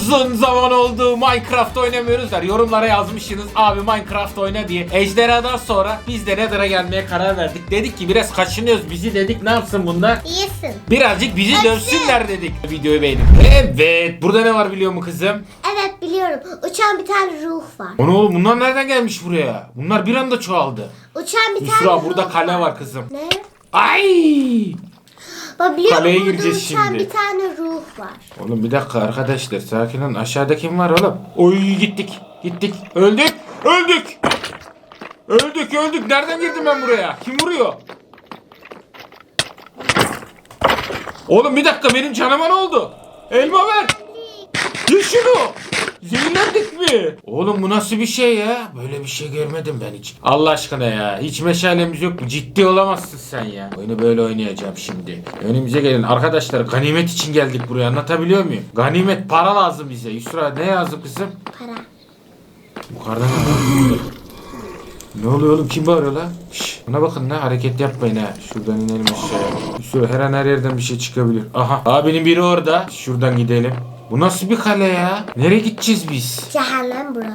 Uzun zaman oldu Minecraft oynamıyoruzlar. Yorumlara yazmışsınız abi Minecraft oyna diye. Ejderhadan sonra biz de Nether'a gelmeye karar verdik. Dedik ki biraz kaçınıyoruz bizi dedik ne yapsın bunlar? İyisin. Birazcık bizi Kaçın. dövsünler dedik. Videoyu beğenin. Evet burada ne var biliyor mu kızım? Evet biliyorum. Uçan bir tane ruh var. Onu bunlar nereden gelmiş buraya? Bunlar bir anda çoğaldı. Uçan bir tane Yusra ruh burada kale var kızım. Ne? Ay! Biliyor Kaleye musun? Burada gireceğiz uçan şimdi. bir tane ruh var. Oğlum bir dakika arkadaşlar sakin olun. Aşağıda kim var oğlum? Oy gittik. Gittik. Öldük. Öldük. Öldük öldük. Nereden girdim ben buraya? Kim vuruyor? Oğlum bir dakika benim canıma ne oldu? Elma ver. Gir şunu. Zehirlendik mi? Oğlum bu nasıl bir şey ya? Böyle bir şey görmedim ben hiç. Allah aşkına ya. Hiç meşalemiz yok mu? Ciddi olamazsın sen ya. Oyunu böyle oynayacağım şimdi. Önümüze gelin. Arkadaşlar ganimet için geldik buraya. Anlatabiliyor muyum? Ganimet para lazım bize. Yusra ne lazım kızım? Para. Yukarıda ne oluyor oğlum? Kim bağırıyor lan? Şş, buna bakın ne hareket yapmayın ha. Şuradan inelim aşağıya. Yusra her an her yerden bir şey çıkabilir. Aha. Abinin biri orada. Şuradan gidelim. Bu nasıl bir kale ya? Nereye gideceğiz biz? Cehennem bura.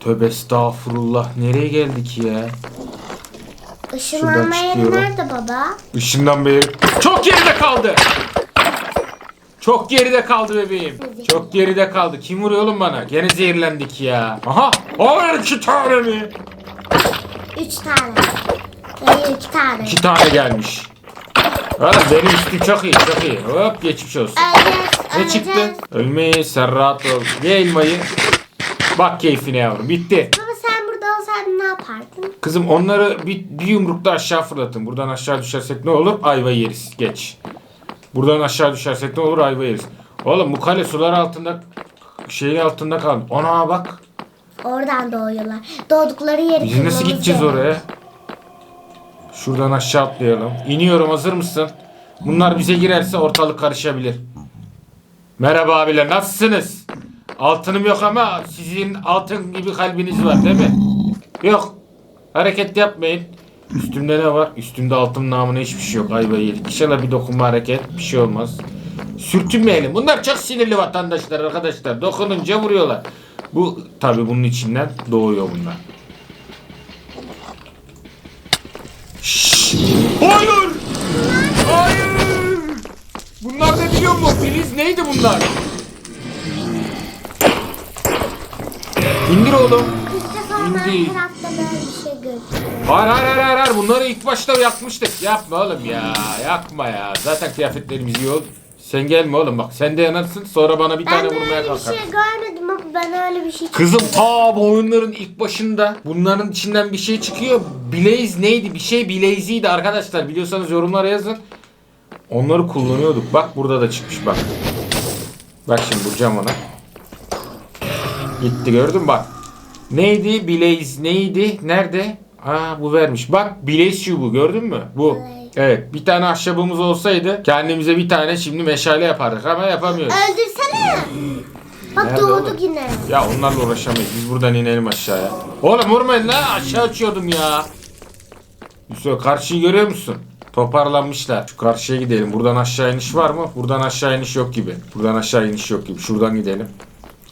Tövbe estağfurullah. Nereye geldik ya? Işınlanma yeri çıkıyorum. nerede baba? Işından beri. Çok geride kaldı. Çok geride kaldı bebeğim. Çok geride kaldı. Kim vuruyor oğlum bana? Gene zehirlendik ya. Aha. Hayır iki tane mi? Üç tane. Hayır iki tane. İki tane gelmiş. Oğlum benim üstüm çok iyi çok iyi. Hop geçmiş olsun. Ne çıktı? Ölmeyi sen rahat ol. Ye elmayı. Bak keyfine yavrum. Bitti. Baba sen burada olsaydın ne yapardın? Kızım onları bir, bir yumrukta aşağı fırlatın. Buradan aşağı düşersek ne olur? Ayva yeriz. Geç. Buradan aşağı düşersek ne olur? Ayva yeriz. Oğlum bu kale sular altında şeyin altında kaldı. Ona bak. Oradan doğuyorlar. Doğdukları yeri Biz nasıl bulmamız gideceğiz oraya? Şuradan aşağı atlayalım. İniyorum hazır mısın? Bunlar bize girerse ortalık karışabilir. Merhaba abiler nasılsınız? Altınım yok ama sizin altın gibi kalbiniz var değil mi? Yok. Hareket yapmayın. Üstümde ne var? Üstümde altın namına hiçbir şey yok. Ayva yedik. İnşallah bir dokunma hareket. Bir şey olmaz. Sürtünmeyelim. Bunlar çok sinirli vatandaşlar arkadaşlar. Dokununca vuruyorlar. Bu tabi bunun içinden doğuyor bunlar. Hayır! Hayır! Bunlar ne biliyor musun? Filiz neydi bunlar? İndir oğlum. Defa İndi. Minecraft'ta böyle bir şey gördüm. Hayır hayır hayır hayır, hayır. Bunları ilk başta yakmıştık. Yapma oğlum ya. Yakma ya. Zaten kıyafetlerimiz iyi oldu. Sen gelme oğlum bak. Sen de yanarsın sonra bana bir Ben tane vurmaya böyle bir kalkar. şey görmedim ama ben öyle bir şey Kızım ta bu oyunların ilk başında bunların içinden bir şey çıkıyor. Blaze neydi? Bir şey Blaze'iydi arkadaşlar. Biliyorsanız yorumlara yazın. Onları kullanıyorduk. Bak burada da çıkmış bak. Bak şimdi vuracağım ona. Gitti gördün bak. Neydi? Blaze neydi? Nerede? Aa bu vermiş. Bak Blaze şu bu gördün mü? Bu. Evet bir tane ahşabımız olsaydı kendimize bir tane şimdi meşale yapardık ama yapamıyoruz. Öldürsene. Bak Nerede doğdu oğlum? yine. Ya onlarla uğraşamayız. Biz buradan inelim aşağıya. Oğlum vurmayın lan. Aşağı uçuyordum ya. Yusuf karşıyı görüyor musun? Toparlanmışlar. Şu karşıya gidelim. Buradan aşağı iniş var mı? Buradan aşağı iniş yok gibi. Buradan aşağı iniş yok gibi. Şuradan gidelim.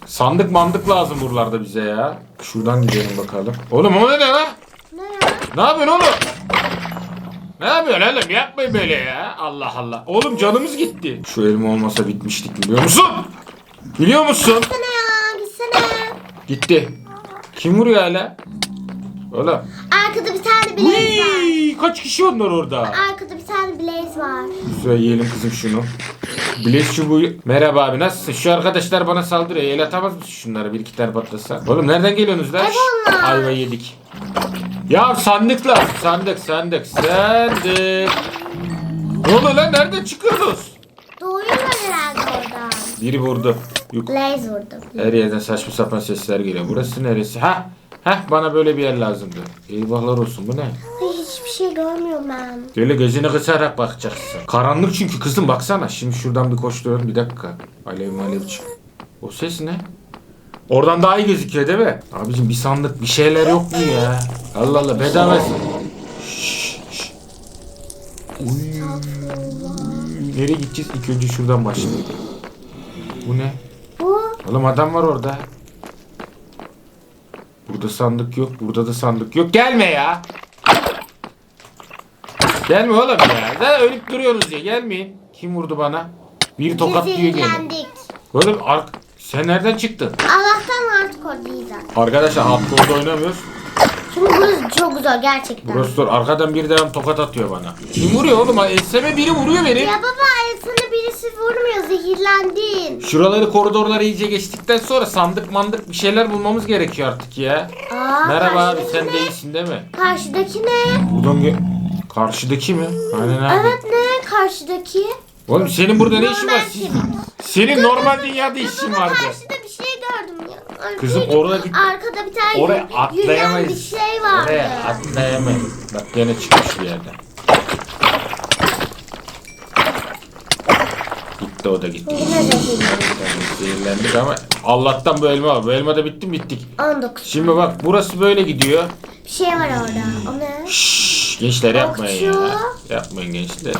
Sandık mandık lazım buralarda bize ya. Şuradan gidelim bakalım. Oğlum o ne lan? Ne ya? Ne yapıyorsun oğlum? Ne yapıyorsun oğlum? Yapmayın böyle ya. Allah Allah. Oğlum canımız gitti. Şu elma olmasa bitmiştik biliyor musun? Biliyor musun? Gitsene ya gitsene. Gitti. Kim vuruyor hala? Oğlum. Arkada bir tane blaze var. Kaç kişi onlar orada? Arkada bir tane blaze var. Şuraya yiyelim kızım şunu. Blaze çubuğu. Merhaba abi nasılsın? Şu arkadaşlar bana saldırıyor. El atamaz mısın şunları bir iki tane patlasa? Oğlum nereden geliyorsunuz lan? Ev onlar. Ayva yedik. Ya sandıklar. Sandık sandık sandık. Ne oluyor lan? Nereden çıkıyorsunuz? Oradan. Biri vurdu. Yok. Blaze vurdu. Her yerden saçma sapan sesler geliyor. Burası neresi? Ha? Ha bana böyle bir yer lazımdı. Eyvahlar olsun bu ne? Ay, hiçbir şey görmüyorum ben. Böyle gözünü kısarak bakacaksın. Karanlık çünkü kızım baksana. Şimdi şuradan bir koşturuyorum bir dakika. Alev alev çık. O ses ne? Oradan daha iyi gözüküyor değil mi? Abicim bir sandık bir şeyler yok mu ya? Allah Allah bedava. Şşş, şşş. Uy. Nereye gideceğiz? İlk önce şuradan başlayalım. Bu ne? Bu Oğlum adam var orada. Burada sandık yok. Burada da sandık yok. Gelme ya. Gelme oğlum ya. Zaten ölüp duruyoruz ya. Gelmeyin. Kim vurdu bana? Bir tokat diyor. Zehirlendik. Oğlum ark sen nereden çıktın? Allah'tan artık oradayız. Arkadaşlar hardcore oynamıyoruz. Çünkü burası çok zor gerçekten. Burası zor. Arkadan bir devam tokat atıyor bana. Kim vuruyor oğlum? Eseme biri vuruyor beni. Ya baba sana birisi vurmuyor zehirlendin. Şuraları koridorları iyice geçtikten sonra sandık mandık bir şeyler bulmamız gerekiyor artık ya. Aa, Merhaba abi karşıdaki sen ne? değilsin değil mi? Karşıdaki ne? Buradan ge- Karşıdaki mi? Hani nerede? Evet ne? Karşıdaki. Oğlum senin burada ne işin var? Senin normal dünyada işin vardı. karşıda bir şey gördüm ya. Ay, Kızım, orada bir- Arkada bir tane Oraya atlayamayız. bir şey vardı. Oraya atlayamayız. Bak gene çıkmış bir yerden. Gitti o da gitti. Zehirlendik ama Allah'tan bu elma var. Bu elma da bitti mi bittik. 19. Şimdi bak burası böyle gidiyor. Bir şey var orada. O ne? Şşş, gençler yapmayın ya. Yapmayın gençler.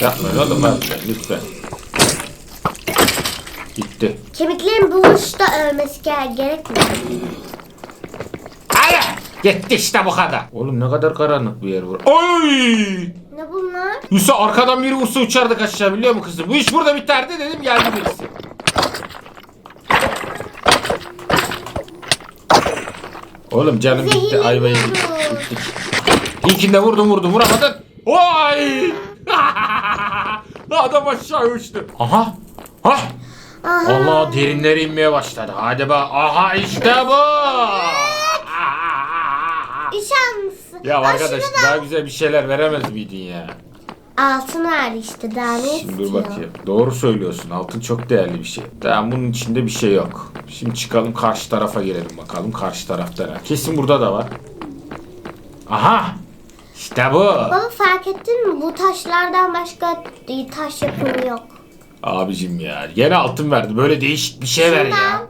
Yapmayın oğlum yapmayın lütfen. Gitti. Kemiklerin buluşta ölmesi gere- gerekmiyor. Hayır. Gitti işte bu kadar. Oğlum ne kadar karanlık bir yer var. Oy! Ne bunlar? Yusuf arkadan biri vursa uçardık aşağı biliyor musun kızım? Bu iş burada biterdi dedim geldi birisi. Oğlum canım ayvayı vurdu. gittik. İlkinde vurdum vurdum vuramadın. Oy! Adam aşağı uçtu. Aha! Ha! Aha. Allah derinlere inmeye başladı. Hadi bak. Aha işte bu. İşanlısı. Ya Aa, arkadaş şuna da daha güzel bir şeyler veremez miydin ya? Altın ver işte daha ne Şimdi dur istiyor? bakayım. Doğru söylüyorsun. Altın çok değerli bir şey. Tamam bunun içinde bir şey yok. Şimdi çıkalım karşı tarafa girelim bakalım. Karşı tarafta ne? Kesin burada da var. Aha! İşte bu. Baba fark ettin mi? Bu taşlardan başka taş yapımı yok. Abicim ya. Gene altın verdi. Böyle değişik bir şey ver ya.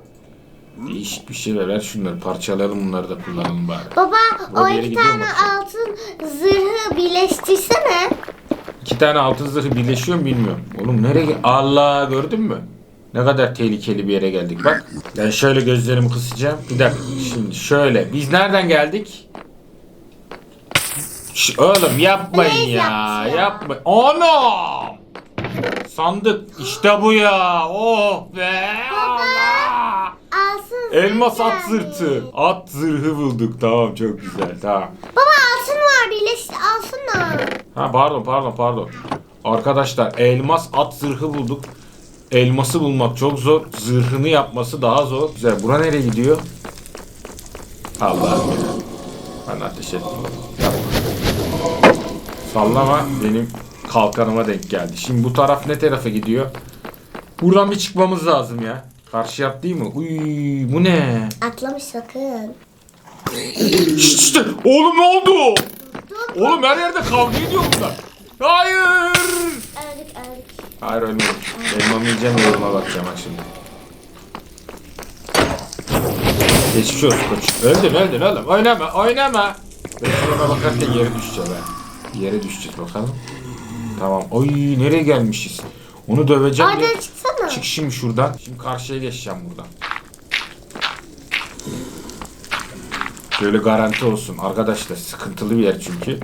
Değişik bir şey ver. Ver şunları parçalayalım bunları da kullanalım bari. Baba o bir yere iki gidiyor tane altın zırhı birleştirsene. İki tane altın zırhı birleşiyor mu bilmiyorum. Oğlum nereye gel- Allah gördün mü? Ne kadar tehlikeli bir yere geldik bak. Ben şöyle gözlerimi kısacağım. Bir dakika şimdi şöyle. Biz nereden geldik? Şş, oğlum yapmayın Blaze ya. yaptı ya. Yapma. Anam! Sandık. İşte bu ya. Oh be. Allah. Alsın Elmas at zırtı. At zırhı bulduk. Tamam çok güzel. Tamam. Baba altın var birleş alsana. Ha pardon pardon pardon. Arkadaşlar elmas at zırhı bulduk. Elması bulmak çok zor. Zırhını yapması daha zor. Güzel. Bura nereye gidiyor? Allah'ım. Ben ateş ettim. Sallama benim kalkanıma denk geldi. Şimdi bu taraf ne tarafa gidiyor? Buradan bir çıkmamız lazım ya. Karşı yap değil mi? Uy bu ne? Atlamış sakın. Şşt. Oğlum ne oldu? Dur. Oğlum her yerde kavga ediyor bunlar. Hayır. Öldük öldük. Hayır ölmedim. Elmamı yiyeceğim yoruma bakacağım bak şimdi. Geçmiş olsun koç. Öldün öldün oğlum. Oynama oynama. Ben şurama bakarken yere düşeceğim ben. Yere düşeceğiz bakalım. Tamam. Oy nereye gelmişiz? Onu döveceğim. diye- Oradan çıksana. Çık şimdi şuradan. Şimdi karşıya geçeceğim buradan. Böyle garanti olsun. Arkadaşlar sıkıntılı bir yer çünkü.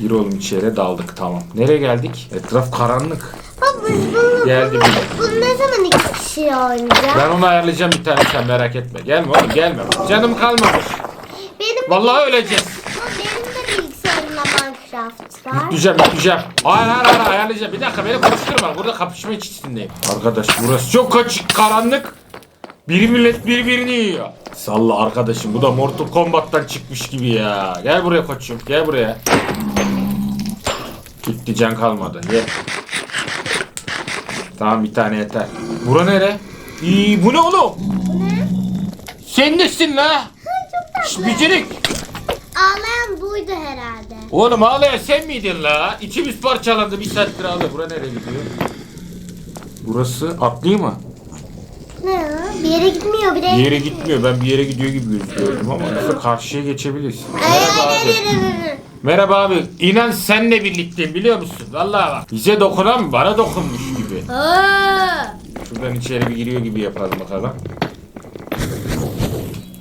Gir oğlum içeri daldık tamam. Nereye geldik? Etraf karanlık. Baba biz bunu, Geldi bunu, bunu ne zaman iki kişi oynayacağız? Ben onu ayarlayacağım bir tane sen merak etme. Gelme oğlum gelme. Canım kalmamış. Benim Vallahi öleceğiz. Minecraft var. Yükleyeceğim yükleyeceğim. Hayır hayır hayır ayarlayacağım. Bir dakika beni konuşturma. Burada kapışma içindeyim. Arkadaş burası çok açık karanlık. Biri millet birbirini yiyor. Salla arkadaşım bu da Mortal Kombat'tan çıkmış gibi ya. Gel buraya koçum gel buraya. Gitti can kalmadı. Ye. Tamam bir tane yeter. Bura nere? İyi bu ne oğlum? Bu ne? Sen nesin la? Çok Şş, tatlı. Bicirik. Ağlayan buydu herhalde. Oğlum ağlayan sen miydin la? İçimiz parçalandı bir saattir ağlıyor. Bura nereye gidiyor? Burası atlayayım mı? Ne? Bir yere gitmiyor bir. Bir yere gitmiyor. Ben bir yere gidiyor gibi gözüküyorum ama yoksa karşıya geçebiliriz. Merhaba abi. Merhaba abi. İnan senle birlikteyim biliyor musun? Vallahi bak. Bize dokunan bana dokunmuş gibi. Aa, Şuradan içeri bir giriyor gibi yapalım bakalım.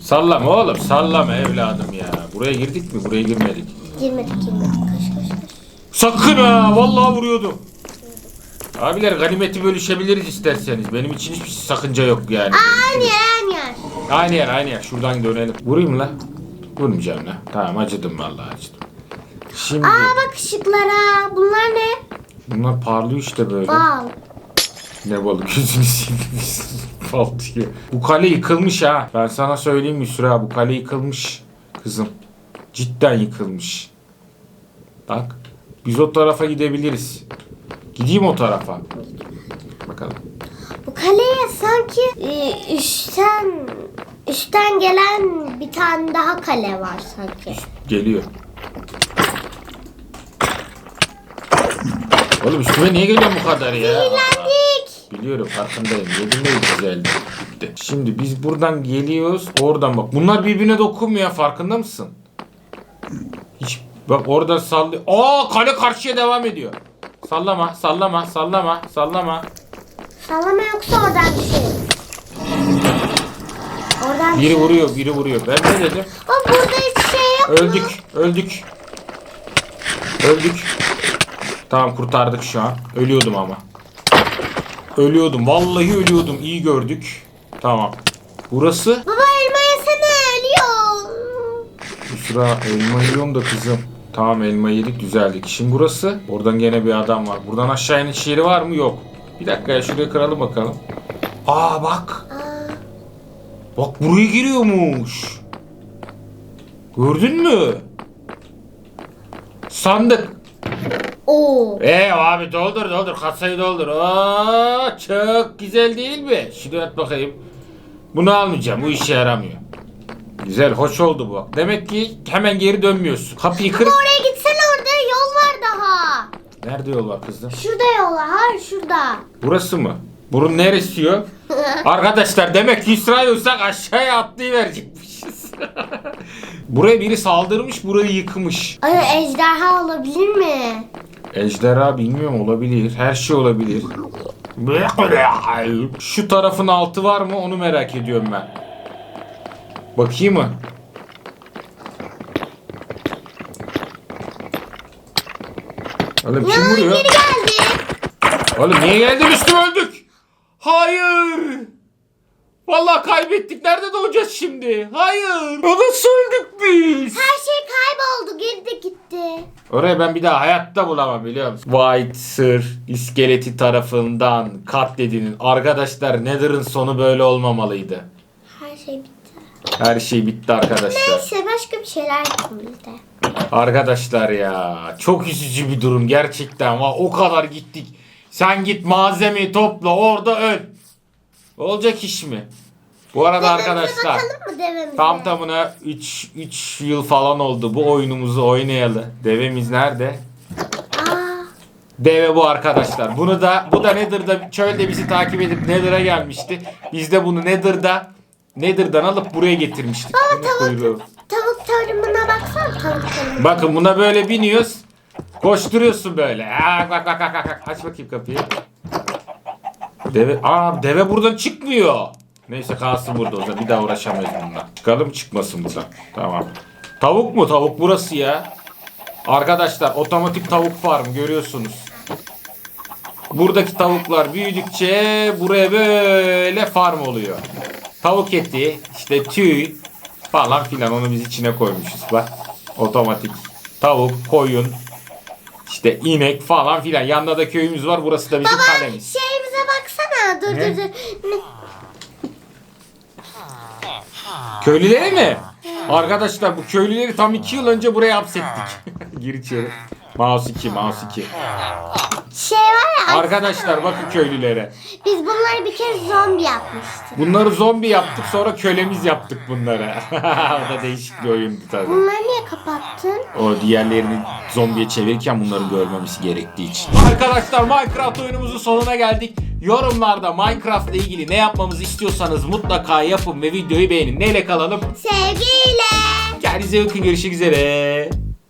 Sallama oğlum sallama evladım ya. Buraya girdik mi? Buraya girmedik. Girmedik girmedik. Kaç kaç kaç. Sakın ha vallahi vuruyordum. Abiler ganimeti bölüşebiliriz isterseniz. Benim için hiçbir sakınca yok yani. Aynı yer aynı yer. Aynı yer aynı yer. Şuradan dönelim. Vurayım la. Vurmayacağım la. Tamam acıdım vallahi acıdım. Şimdi Aa bak ışıklara. Bunlar ne? bunlar parlıyor işte böyle. Bal. Ne balık gözünü silmiş. Fal diyor. Bu kale yıkılmış ha. Ben sana söyleyeyim mi Süra bu kale yıkılmış. Kızım. Cidden yıkılmış. Bak. Biz o tarafa gidebiliriz. Gideyim o tarafa. Bakalım. Bu kaleye sanki e, üstten üstten gelen bir tane daha kale var sanki. Geliyor. Oğlum üstüme niye geliyor bu kadar ya? Eğlendik. Biliyorum farkındayım. Yedim de güzeldi. Gitti. Şimdi biz buradan geliyoruz. Oradan bak. Bunlar birbirine dokunmuyor. Farkında mısın? Hiç bak orada sallıyor. Aa kale karşıya devam ediyor. Sallama, sallama, sallama, sallama. Sallama yoksa oradan bir şey. Oradan bir Biri şey. vuruyor, biri vuruyor. Ben ne dedim? Bak burada hiç şey yok mu? Öldük, öldük. Öldük. Tamam kurtardık şu an. Ölüyordum ama. Ölüyordum. Vallahi ölüyordum. İyi gördük. Tamam. Burası Baba Kusura elma yiyorum da kızım. Tamam elma yedik düzeldik. Şimdi burası. Oradan gene bir adam var. Buradan aşağı iniş yeri var mı? Yok. Bir dakika ya şuraya kıralım bakalım. Aa bak. Aa, Bak buraya giriyormuş. Gördün mü? Sandık. Oo. Ee abi doldur doldur kasayı doldur. Oo, çok güzel değil mi? Şunu at bakayım. Bunu almayacağım. Bu işe yaramıyor. Güzel, hoş oldu bu. Demek ki hemen geri dönmüyorsun. Kapıyı kırıp... Oraya gitsene orada yol var daha. Nerede yol var kızım? Şurada yol var. Hayır şurada. Burası mı? Burun neresi yok? Arkadaşlar demek ki İsrail olsak aşağıya atlayıverecekmişiz. Buraya biri saldırmış, burayı yıkmış. Ay ejderha olabilir mi? Ejderha bilmiyorum olabilir. Her şey olabilir. Şu tarafın altı var mı onu merak ediyorum ben. Bakayım mı? Oğlum kim Ya vuruyor? biri geldi. Oğlum niye geldin üstüme öldük? Hayır. Vallahi kaybettik. Nerede doğacağız şimdi? Hayır. O nasıl öldük biz? Her şey kayboldu. Girdi gitti. Orayı ben bir daha hayatta bulamam biliyor musun? White Sir iskeleti tarafından katledinin. Arkadaşlar Nether'ın sonu böyle olmamalıydı. Her şey bitti. Her şey bitti arkadaşlar. Neyse başka bir şeyler yapalım de. Arkadaşlar ya çok üzücü bir durum gerçekten. Va o kadar gittik. Sen git malzemeyi topla orada öl. Olacak iş mi? Bu arada Devemize arkadaşlar Bakalım mı devemize? tam tamına 3 3 yıl falan oldu bu oyunumuzu oynayalı. Devemiz nerede? Aa, Deve bu arkadaşlar. Bunu da bu da Nether'da çölde bizi takip edip Nether'a gelmişti. Biz de bunu Nether'da Nether'dan alıp buraya getirmiştik. Bunun kuyruğu. tavuk tarımına baksana tavuk tarımına. Bakın buna böyle biniyoruz. Koşturuyorsun böyle. Aa, bak bak bak bak. bak. Aç bakayım kapıyı. Deve, aa deve buradan çıkmıyor. Neyse kalsın burada o zaman. Bir daha uğraşamayız bununla. Çıkalım çıkmasın buradan. Tamam. Tavuk mu? Tavuk burası ya. Arkadaşlar otomatik tavuk farm görüyorsunuz. Buradaki tavuklar büyüdükçe buraya böyle farm oluyor. Tavuk eti, işte tüy falan filan onu biz içine koymuşuz bak. Otomatik. Tavuk, koyun, işte inek falan filan. Yanında da köyümüz var. Burası da bizim Baba kalemiz. şeyimize baksana. Dur Ne? dur dur. Ne- Köylüleri mi? Arkadaşlar bu köylüleri tam iki yıl önce buraya hapsettik. Gir içeri. Mouse 2, mouse 2. Şey var ya. Arkadaşlar bakın köylülere. Biz bunları bir kez zombi yapmıştık. Bunları zombi yaptık sonra kölemiz yaptık bunları. o da değişik bir oyundu tabii. Bunları niye kapattın? O diğerlerini zombiye çevirirken bunları görmemesi gerektiği için. Arkadaşlar Minecraft oyunumuzun sonuna geldik. Yorumlarda Minecraft ile ilgili ne yapmamızı istiyorsanız mutlaka yapın ve videoyu beğenin. Neyle kalalım? Sevgiyle. Kendinize iyi bakın görüşmek üzere.